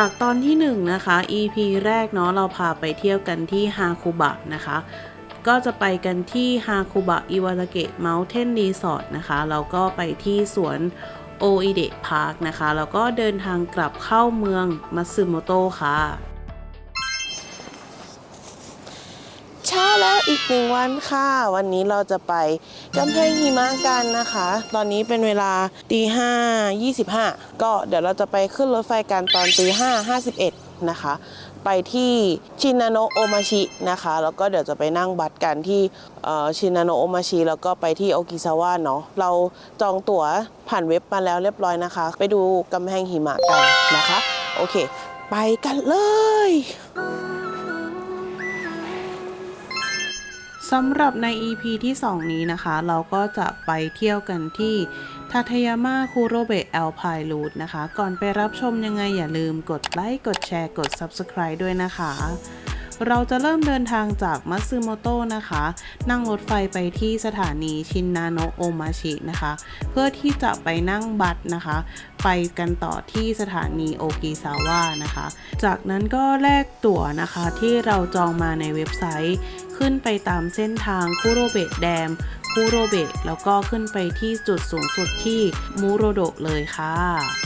จากตอนที่1นงนะคะ EP แรกเนาะเราพาไปเที่ยวกันที่ฮาคุบะนะคะ ก็จะไปกันที่ฮาคุบะอิวาตาเกะเมลเทนรีสอร์ทนะคะแล้วก็ไปที่สวนโออิเดะพาร์คนะคะแล้วก็เดินทางกลับเข้าเมืองมัตสึโมโตะค่ะ เช้าแล้วอีกหนึ่งวันค่ะ วันนี้เราจะไปกำแพงหิมะกันนะคะ ตอนนี้เป็นเวลาตีห้ายี่สิบห้าก็เดี๋ยวเราจะไปขึ้นรถไฟกันตอนตีห้าห้าสิบเอ็ดนะคะ ไปที่ชินาโนโอมาชินะคะ แล้วก็เดี๋ยวจะไปนั่งบัสกันที่ชินาโนโอมาชิแล้วก็ไปที่โอกิซาวะเนาะเราจองตั๋วผ่านเว็บมาแล้วเรียบร้อยนะคะ ไปดูกำแพงหิมะกันนะคะ โอเค ไปกันเลย สำหรับใน EP ที่ 2 นี้นะคะ เราก็จะไปเที่ยวกันที่ทาทายาม่าคูโรเบะแอลพายรูทนะคะ ก่อนไปรับชมยังไงอย่าลืมกดไลค์ กดแชร์ กด Subscribe ด้วยนะคะ เราจะเริ่มเดินทางจากมัตสึโมโตะนะคะ นั่งรถไฟไปที่สถานีชินนาโนะโอมาชินะคะ เพื่อที่จะไปนั่งบัสนะคะ ไปกันต่อที่สถานีโอกิซาวะนะคะ จากนั้นก็แลกตั๋วนะคะที่เราจองมาในเว็บไซต์ ขึ้นไปตามเส้นทางคุโรเบะแดมคุโรเบะแล้วก็ขึ้นไปที่จุดสูงสุดที่มูโรโดะเลยค่ะ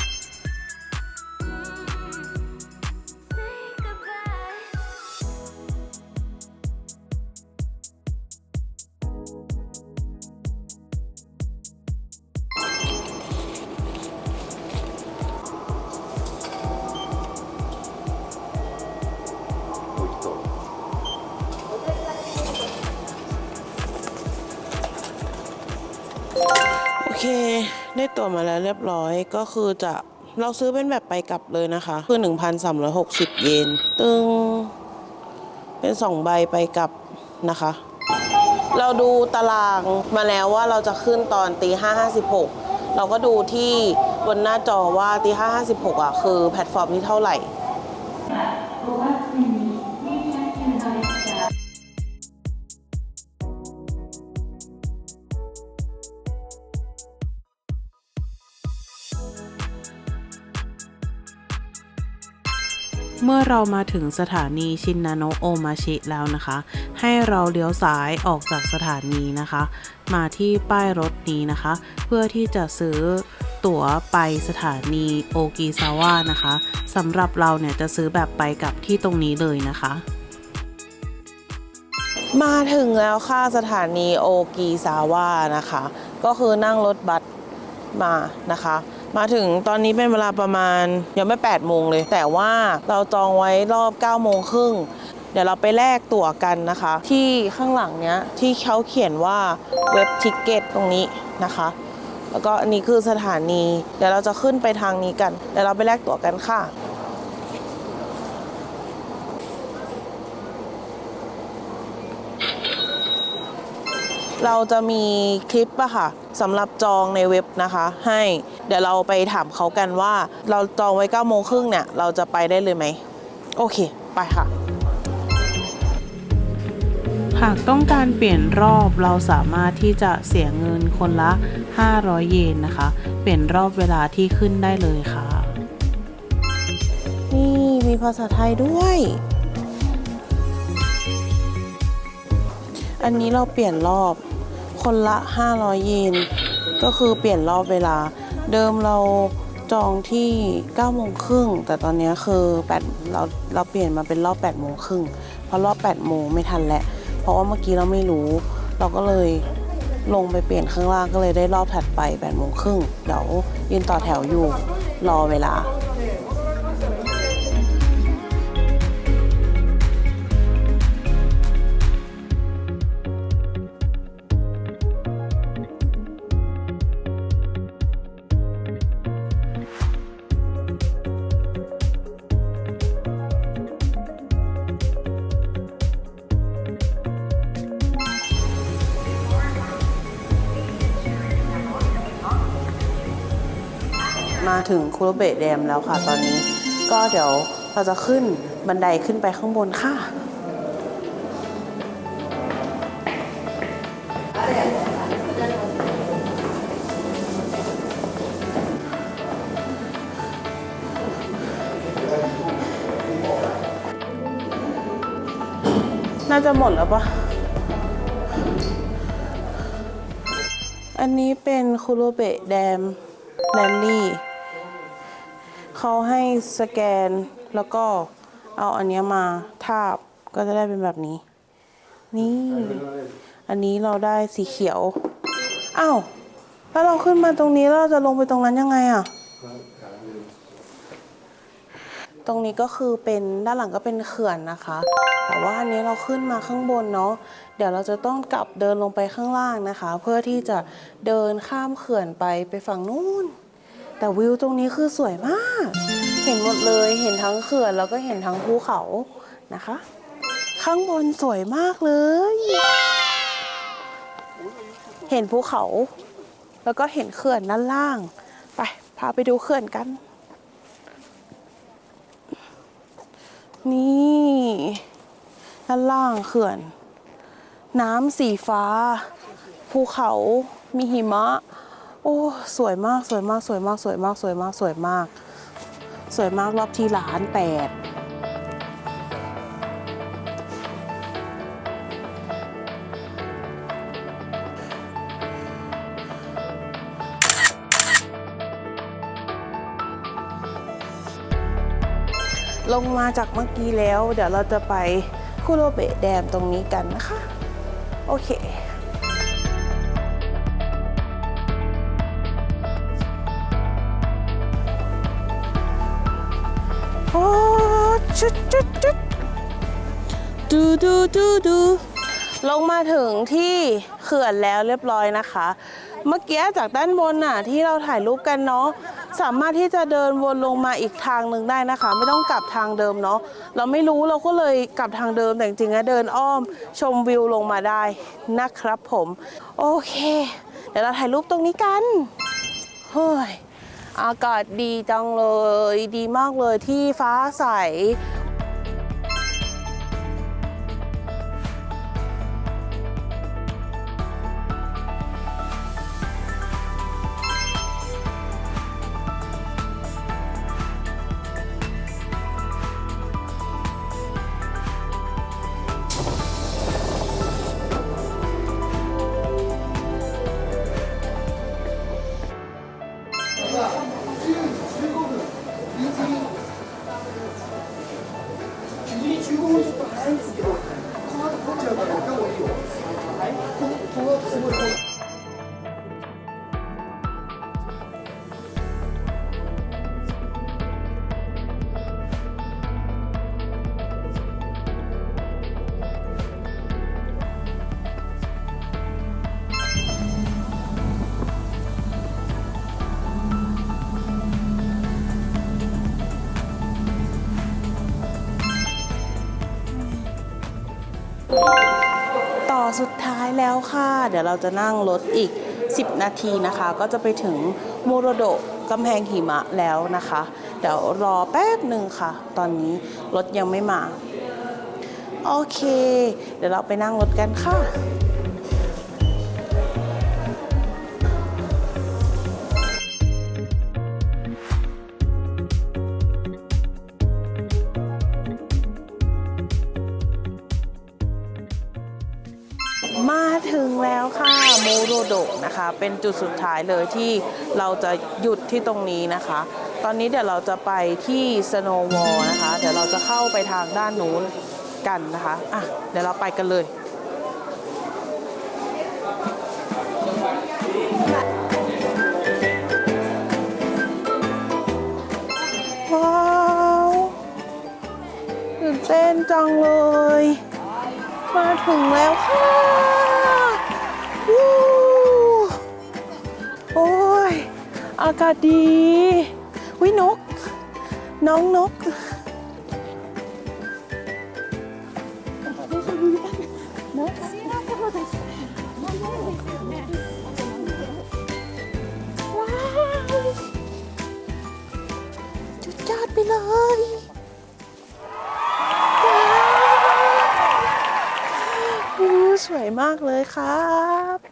เค ได้ตั๋วมาแล้วเรียบร้อยก็คือจะเราซื้อเป็นแบบไปกลับเลยนะคะ คือ 1,360 เยน ตึง เป็น 2 ใบไปกลับนะคะ เราดูตารางมาแล้วว่าเราจะขึ้นตอนตีห้าห้าสิบหกเราก็ดูที่บนหน้าจอว่าตีห้าห้าสิบหกอะ คือแพลตฟอร์มที่เท่าไหร่ เมื่อเรามาถึงสถานีชินนาโนโอมาชิแล้วนะคะ ให้เราเลี้ยวซ้ายออกจากสถานีนะคะ มาที่ป้ายรถนี้นะคะ เพื่อที่จะซื้อตั๋วไปสถานีโอกิซาวะนะคะสำหรับเราเนี่ยจะซื้อแบบไปกับที่ตรงนี้เลยนะคะ มาถึงแล้วค่ะสถานีโอกิซาวะนะคะ ก็คือนั่งรถบัสมานะคะ มาถึงตอนนี้เป็นเวลาประมาณยังไม่8โมงเลย แต่ว่าเราจองไว้รอบ9โมงครึ่งเดี๋ยวเราไปแลกตั๋วกันนะคะ ที่ข้างหลังเนี้ยที่เขาเขียนว่าเว็บทิกเก็ตตรงนี้นะคะ แล้วก็อันนี้คือสถานี เดี๋ยวเราจะขึ้นไปทางนี้กัน เดี๋ยวเราไปแลกตั๋วกันค่ะ เราจะมีคลิปอะค่ะสำหรับจองในเว็บนะคะ ให้เดี๋ยวเราไปถามเขากันว่า เราจองไว้9โมงครึ่งเนี่ย เราจะไปได้เลยไหม โอเค ไปค่ะ หากต้องการเปลี่ยนรอบเราสามารถที่จะเสียเงินคนละ 500 เยนนะคะ เปลี่ยนรอบเวลาที่ขึ้นได้เลยค่ะ นี่มีภาษาไทยด้วยอันนี้เราเปลี่ยนรอบ คนละ 500 เยน ก็คือเปลี่ยนรอบเวลา เดิมเราจองที่9โมงครึ่งแต่ตอนนี้คือ8เราเราเปลี่ยนมาเป็นรอบ8โมงครึ่งเพราะรอบ8โมงไม่ทันแหล้วเพราะว่าเมื่อกี้เราไม่รู้ เราก็เลยลงไปเปลี่ยนข้างล่างก็เลยได้รอบถัดไป8โมงครึ่งเดี๋ยวยืนต่อแถวอยู่รอเวลา มาถึงคูโรเบะแดมแล้วค่ะตอนนี้ ก็เดี๋ยวเราจะขึ้นบันไดขึ้นไปข้างบนค่ะน่าจะหมดแล้วปะอันนี้เป็นคูโรเบะแดมแลนลี่ เขาให้สแกนแล้วก็เอาอันเนี้ยมาทาบก็จะได้เป็นแบบนี้ นี่ อันนี้เราได้สีเขียว อ้าว แล้วเราขึ้นมาตรงนี้แล้วเราจะลงไปตรงนั้นยังไงอะตรงนี้ก็คือเป็นด้านหลังก็เป็นเขื่อนนะคะ แต่ว่าอันนี้เราขึ้นมาข้างบนเนาะ เดี๋ยวเราจะต้องกลับเดินลงไปข้างล่างนะคะ เพื่อที่จะเดินข้ามเขื่อนไปไปฝั่งนู้น แต่วิวตรงนี้คือสวยมาก เห็นหมดเลยเห็นทั้งเขื่อนแล้วก็เห็นทั้งภูเขานะคะ ข้างบนสวยมากเลย เห็นภูเขา แล้วก็เห็นเขื่อนด้านล่าง ไปพาไปดูเขื่อนกัน นี่ด้านล่างเขื่อน น้ำสีฟ้า ภูเขามีหิมะ โอ้สวยมากสวยมากสวยมากสวยมากสวยมากสวยมาก สวยมากรอบที่ล้านแปดลงมาจากเมื่อกี้แล้ว เดี๋ยวเราจะไปคุโรเบะแดมตรงนี้กันนะคะ โอเค ชุดชุดชุดดูดูดูดูลงมาถึงที่เขื่อนแล้วเรียบร้อยนะคะ เมื่อกี้จากด้านบนน่ะที่เราถ่ายรูปกันเนาะสามารถที่จะเดินวนลงมาอีกทางหนึ่งได้นะคะ ไม่ต้องกลับทางเดิมเนาะเราไม่รู้เราก็เลยกลับทางเดิมแต่จริงๆแล้วเดินอ้อมชมวิวลงมาได้นะครับผม โอเค เดี๋ยวเราถ่ายรูปตรงนี้กันเฮ้ย อากาศดีจังเลย ดีมากเลยที่ฟ้าใส แล้วค่ะ เดี๋ยวเราจะนั่งรถอีก 10 นาทีนะคะ ก็จะไปถึงโมโรโดกำแพงหิมะแล้วนะคะ เดี๋ยวรอแป๊บหนึ่งค่ะ ตอนนี้รถยังไม่มา โอเค เดี๋ยวเราไปนั่งรถกันค่ะ เป็นจุดสุดท้ายเลยที่เราจะหยุดที่ตรงนี้นะคะ ตอนนี้เดี๋ยวเราจะไปที่สโนว์วอลนะคะ เดี๋ยวเราจะเข้าไปทางด้านนู้นกันนะคะอะเดี๋ยวเราไปกันเลยว้าวตื่นเต้นจังเลย มาถึงแล้วากาศดีวินก น้องนกว้าวจุดยอดไปเลยสวยมากเลยครับ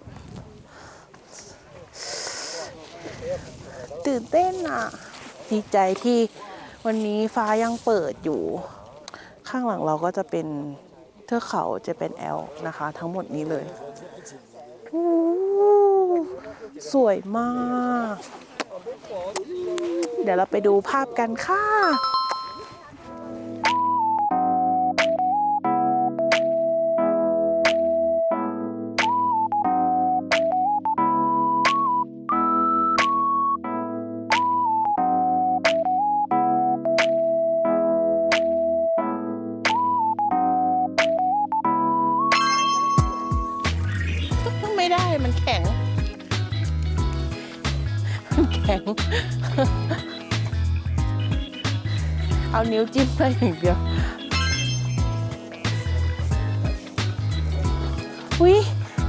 ตื่นเต้นอะดีใจที่วันนี้ฟ้ายังเปิดอยู่ ข้างหลังเราก็จะเป็นเทือกเขาจะเป็นแอลนะคะ ทั้งหมดนี้เลยสวยมาก เดี๋ยวเราไปดูภาพกันค่ะ เอานิ้วจิ้มได้อย่างเดียววิ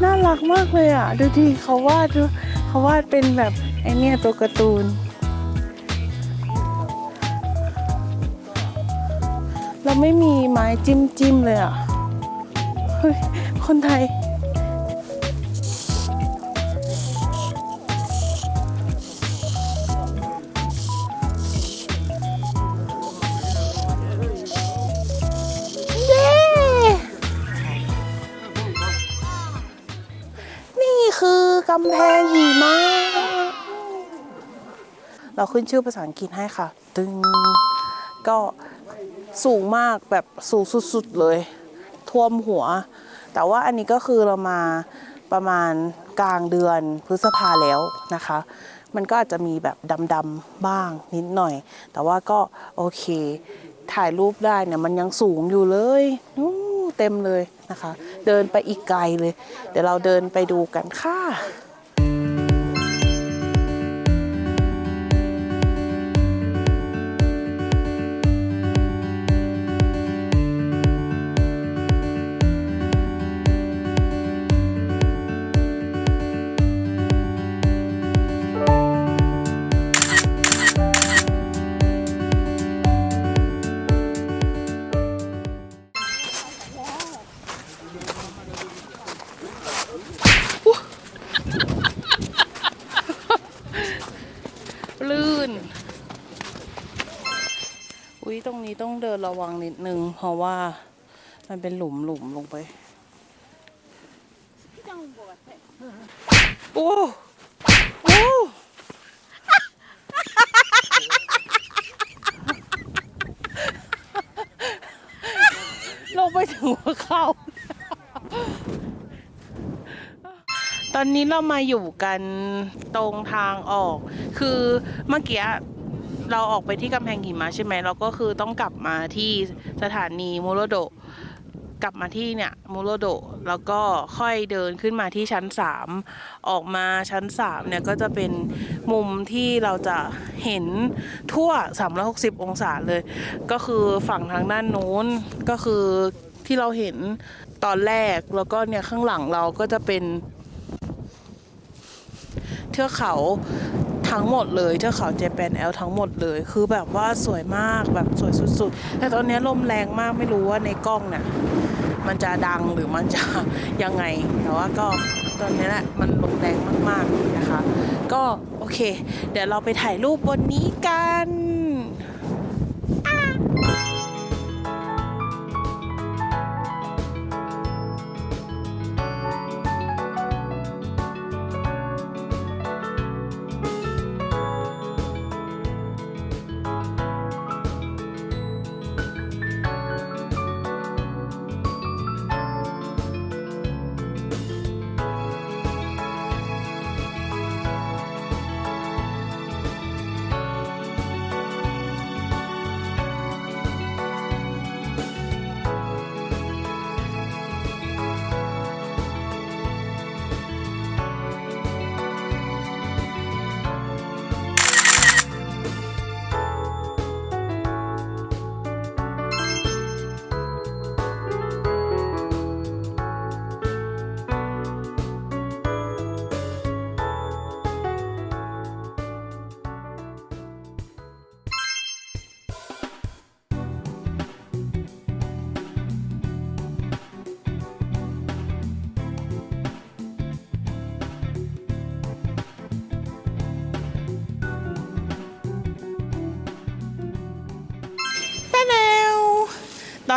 น่ารักมากเลยอะ ดูดิเขาวาดดูเขาวาดเป็นแบบไอเนี่ยตัวการ์ตูน เราไม่มีไม้จิ้มจิ้มเลยอะ เฮ้ย คนไทยำแพงหิมะเราขึ้นชื่อภาษาอังกฤษให้ค่ะ ตึงก็สูงมากแบบสูงสุดๆเลย ท่วมหัว แต่ว่าอันนี้ก็คือเรามาประมาณกลางเดือนพฤษภาแล้วนะคะ มันก็อาจจะมีแบบดำๆบ้างนิดหน่อย แต่ว่าก็โอเค ถ่ายรูปได้เนี่ยมันยังสูงอยู่เลยอู้เต็มเลยนะคะ เดินไปอีกไกลเลย เดี๋ยวเราเดินไปดูกันค่ะ อุ๊ยตรงนี้ต้องเดินระวังนิดนึง เพราะว่ามันเป็นหลุมหลุมลงไป โอ้โอ้ลงไปถึงหัวเข่า ตอนนี้เรามาอยู่กันตรงทางออก คือเมื่อกี้ เราออกไปที่กำแพงหิมะใช่ไหมเราก็คือต้องกลับมาที่สถานีมูโรโดกลับมาที่เนี่ยมูโรโดแล้วก็ค่อยเดินขึ้นมาที่ชั้น 3 ออกมาชั้น3เนี่ยก็จะเป็นมุมที่เราจะเห็นทั่ว 360 องศาเลย ก็คือฝั่งทางด้านนู้นก็คือที่เราเห็นตอนแรกแล้วก็เนี่ยข้างหลังเราก็จะเป็นเทือกเขา ทั้งหมดเลยเทือกเขาเจแปนแอลทั้งหมดเลย คือแบบว่าสวยมากแบบสวยสุดๆ แต่ตอนนี้ลมแรงมากไม่รู้ว่าในกล้องเนี่ยมันจะดังหรือมันจะยังไง แต่ว่าก็ตอนนี้แหละมันลมแรงมากๆนะคะ ก็โอเค เดี๋ยวเราไปถ่ายรูปบนนี้กัน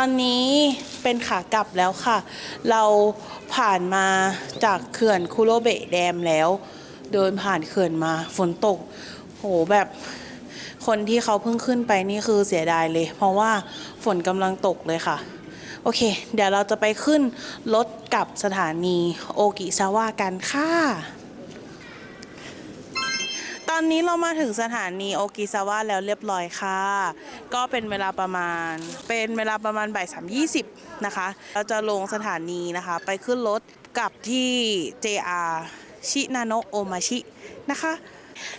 อนนี้เป็นขากลับแล้วค่ะ เราผ่านมาจากเขื่อนคุโรเบะแดมแล้ว เดินผ่านเขื่อนมาฝนตก โหแบบคนที่เขาเพิ่งขึ้นไปนี่คือเสียดายเลย เพราะว่าฝนกำลังตกเลยค่ะ โอเค เดี๋ยวเราจะไปขึ้นรถกลับสถานีโอกิซาวะกันค่ะ อนนี้เรามาถึงสถานีโอกิซาวะแล้วเรียบร้อยค่ะ ก็เป็นเวลาประมาณ เป็นเวลาประมาณบ่ายสามยี่สิบนะคะ เราจะลงสถานีนะคะ ไปขึ้นรถกลับที่ JR ชินาโนะโอมาชินะคะ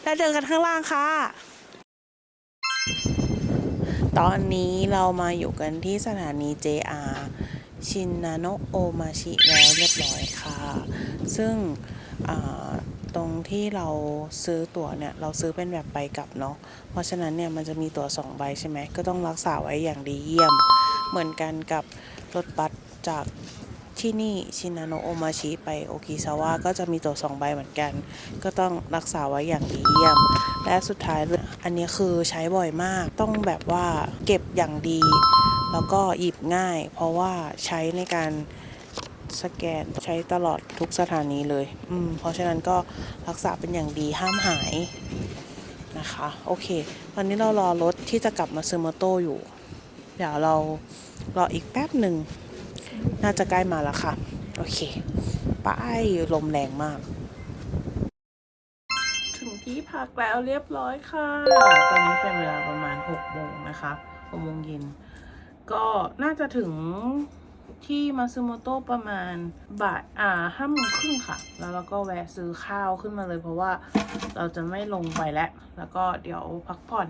แล้วเจอกันข้างล่างค่ะ ตอนนี้เรามาอยู่กันที่สถานี JR ชินนาโนะโอมาชิแล้วเรียบร้อยค่ะ ซึ่งอ่า ตรงที่เราซื้อตั๋วเนี่ย เราซื้อเป็นแบบไปกลับเนาะ เพราะฉะนั้นเนี่ยมันจะมีตั๋วสองใบใช่ไหม ก็ต้องรักษาไว้อย่างดีเยี่ยม เหมือนกันกับรถบัสจากที่นี่ชินาโนโอมาชิไปโอกิซาวะก็จะมีตั๋วสองใบเหมือนกัน ก็ต้องรักษาไว้อย่างดีเยี่ยม และสุดท้ายอันนี้คือใช้บ่อยมาก ต้องแบบว่าเก็บอย่างดี แล้วก็หยิบง่าย เพราะว่าใช้ในการ สแกนใช้ตลอดทุกสถานีเลย อืม เพราะฉะนั้นก็รักษาเป็นอย่างดีห้ามหายนะคะ โอเค ตอนนี้เรารอรถที่จะกลับมาซึโมโตอยู่ เดี๋ยวเรารออีกแป๊บหนึ่ง น่าจะใกล้มาแล้วค่ะ โอเค ไปลมแรงมาก ถึงที่พักแล้วเรียบร้อยค่ะ ตอนนี้เป็นเวลาประมาณ6โมงนะคะ6โมงเย็น ก็น่าจะถึง ที่มาซูโมโตะประมาณบ่ายอ่าห้าโมงครึ่งค่ะ แล้วเราก็แวะซื้อข้าวขึ้นมาเลย เพราะว่าเราจะไม่ลงไปแล้ว แล้วก็เดี๋ยวพักผ่อน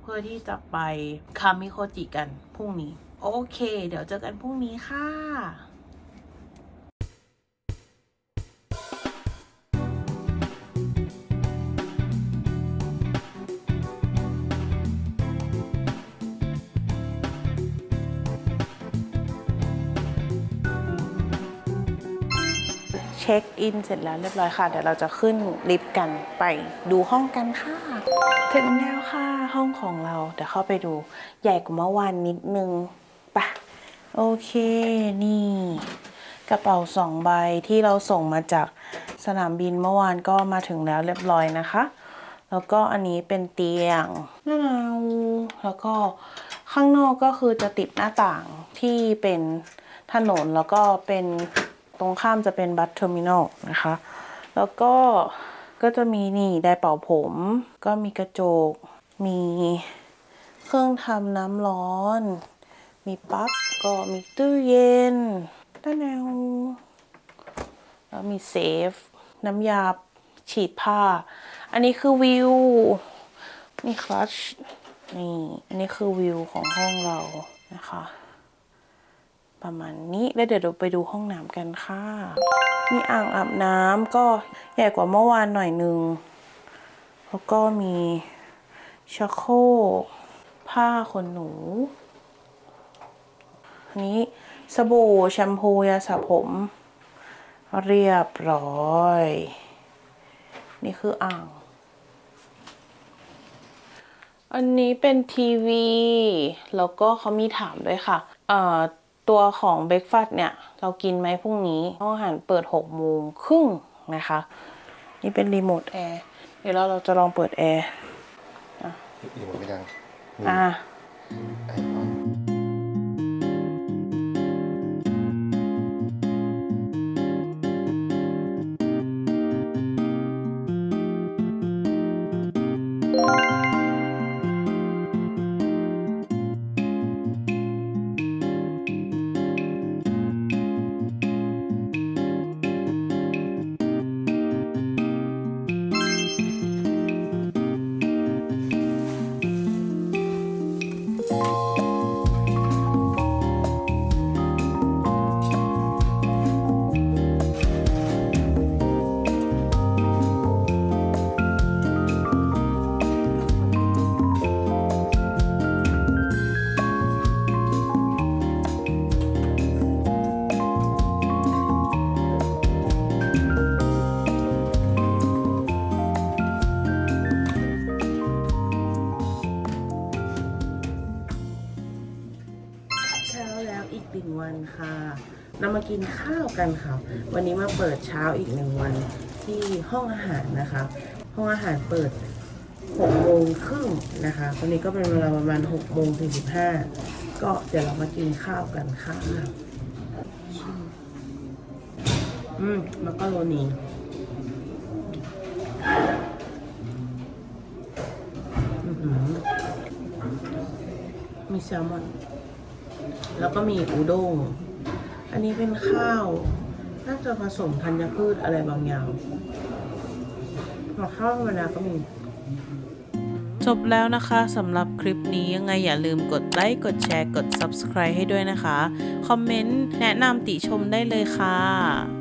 เพื่อที่จะไปคามิโคจิกันพรุ่งนี้ โอเค เดี๋ยวเจอกันพรุ่งนี้ค่ะ ช็คอินเสร็จแล้วเรียบร้อยค่ะ เดี๋ยวเราจะขึ้นลิฟต์กันไปดูห้องกันค่ะ ถึงแล้วค่ะห้องของเรา เดี๋ยวเข้าไปดูใหญ่กว่าเมื่อวานนิดนึงปะโอเคนี่ กระเป๋าสองใบที่เราส่งมาจากสนามบินเมื่อวานก็มาถึงแล้วเรียบร้อยนะคะ แล้วก็อันนี้เป็นเตียงนาแล้วก็ข้างนอกก็คือจะติดหน้าต่างที่เป็นถนนแล้วก็เป็น ตรงข้ามจะเป็นบัสเทอร์มินอลนะคะ แล้วก็ก็จะมีนี่ไดร์เป่าผม ก็มีกระจก มีเครื่องทำน้ำร้อน มีปลั๊กก็มีตู้เย็นด้านแนวแล้วมีเซฟ น้ำยาฉีดผ้า อันนี้คือวิว นี่คลัช นี่ อันนี้คือวิวของห้องเรานะคะ ประมาณนี้แล้วเดี๋ยวเราไปดูห้องน้ำกันค่ะ มีอ่างอาบน้ำก็ใหญ่กว่าเมื่อวานหน่อยนึง แล้วก็มีชักโครกผ้าขนหนูนนี้สบู่แชมพูยาสระผม เรียบร้อย นี่คืออ่าง อันนี้เป็นทีวี แล้วก็เขามีถามด้วยค่ะ เอ่อ ตัวของเบรกฟาสเนี่ย เรากินไหมพรุ่งนี้ห้องอาหารเปิด6โมงครึ่งนะคะ นี่เป็นรีโมทแอร์เดี๋ยวเราเราจะลองเปิดแอร์อยู่ไม่ดังอ่า มากินข้าวกันค่ะ วันนี้มาเปิดเช้าอีกหนึ่งวันที่ห้องอาหารนะคะ ห้องอาหารเปิด6โมงครึ่งนะคะตอนนี้ก็เป็นเวลาประมาณ6โมงถึง15ก็เดี๋ยวเรามากินข้าวกันค่ะ อืมมักกโรนีมีแซลมอน แล้วก็มีอุด้ง อันนี้เป็นข้าว น่าจะผสมธัญพืชอะไรบางอย่างหัวข้าวธรรมดาก็มี จบแล้วนะคะสำหรับคลิปนี้ยังไงอย่าลืมกดไลค์ กดแชร์ กด Subscribe ให้ด้วยนะคะ คอมเมนต์แนะนำติชมได้เลยค่ะ